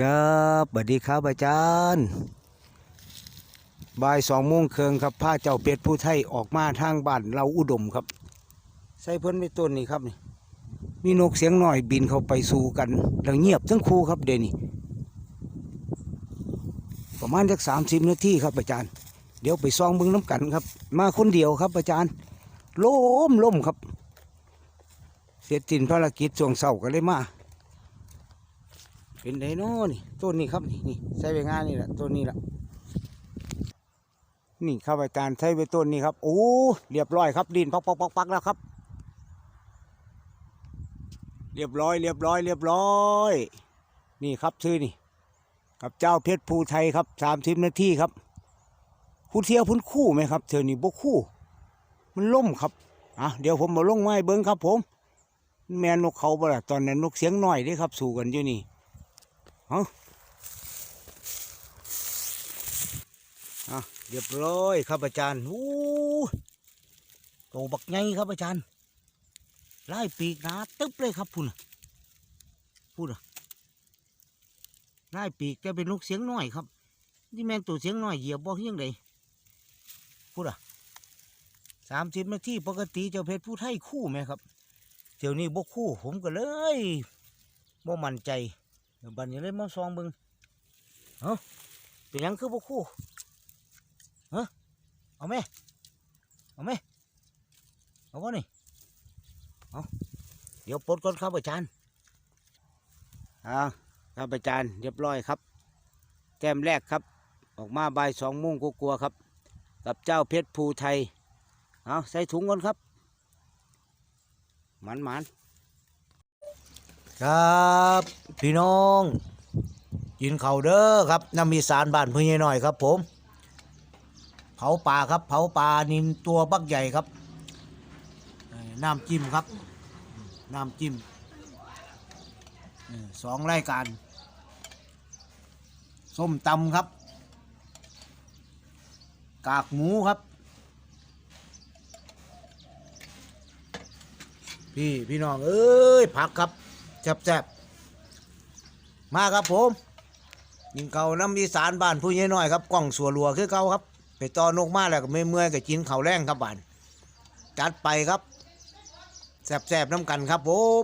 ครับสวัสดีครับอาจารย์บ่ายสองโมงเครึ่งครับพาเจ้าเป็ดผู้ไทยออกมาทางบ้านเราอุดมครับ ใส่เพิ่นไม่ต้นนี่ครับนี่ มีนกเสียงหน่อยบินเข้าไปสู่กันแล้วเงียบทั้งคู่ครับเดยวนี่ประมาณสักสามสิบนาทีครับอาจารย์ เดี๋ยวไปซองเบิ้งน้ำกันครับ มาคนเดียวครับอาจารย์ล้มล้มครับ เสร็จสิ้นภารกิจช่วงเสาร์ก็เลยมา เป็นไดโน่นี่ต้นนี้ครับนี่นี่ใช้ไปงานนี่แหละต้นนี้แหละนี่ครับอาจารย์ใช้ไปต้นนี้ครับโอ้เรียบร้อยครับดินปักปักปักปักแล้วครับ เรียบร้อย เรียบร้อย เรียบร้อย นี่ครับชื่อนี่กับเจ้าเพชรภูไทยครับสามสิบนาทีครับผู้เที่ยวพุ่นคู่ไหมครับเธอนี่บกคู่ มันล่มครับอะเดี๋ยวผมมาลงไม้เบิ้งครับผม แม่นกเขาบ่ล่ะตอนนั้นนกเสียงน้อยเด้ครับ สู่กันอยู่นี่ เอาอะเรียบร้อยครับอาจารย์โอ้โตบักไงครับอาจารย์ไล่ปีกนาตึ๊บเลยครับพุ่นะพูดอะไล่ปีกแกเป็นนกเสียงน้อยครับ นี่แม่นตัวเสียงน้อยเหยียบบ่เฮียงใดพูดอะสามสิบนาทีปกติเจ้าเพชรผู้ไทยคู่ไหมครับเดี๋ยวนี้บ่คู่ผมก็เลยบ่มั่นใจ บันนี้เลยมาซองบิงเอ้าเป็นยังคือบ่คู่เฮ้เอาไหมเอาไหมเอาวะนี่เอาเดี๋ยวปลดก่อนครับอาจารย์อ่าครับอาจารย์เรียบร้อยครับ แต้มแรกครับ ออกมาใบสองโมงกลัวครับ กับเจ้าเพชรภูไทยเอาใส่ถุงก่อนครับหมันหมันๆครับ พี่น้องกินเขาเด้อครับน้ำมีสารบ้านพี่ใหญ่หน่อยครับ ผม เผาปลาครับ เผาปลานินตัวบักใหญ่ครับน้ำจิ้มครับ น้ำจิ้มสองรายการ ส้มตำครับ กากหมูครับ พี่พี่น้อง เอ้ยผักครับแซ่บๆ มาครับผมยิงเขาน้ำอีสานบ้านผู้ใหญ่น้อยครับกล้องสัวรัวคือเก่าครับไปต่อนกมาแล้วก็ไม่เมื่อยกับจินข้าแรงครับบ้านจัดไปครับแสบๆน้ำกันครับผม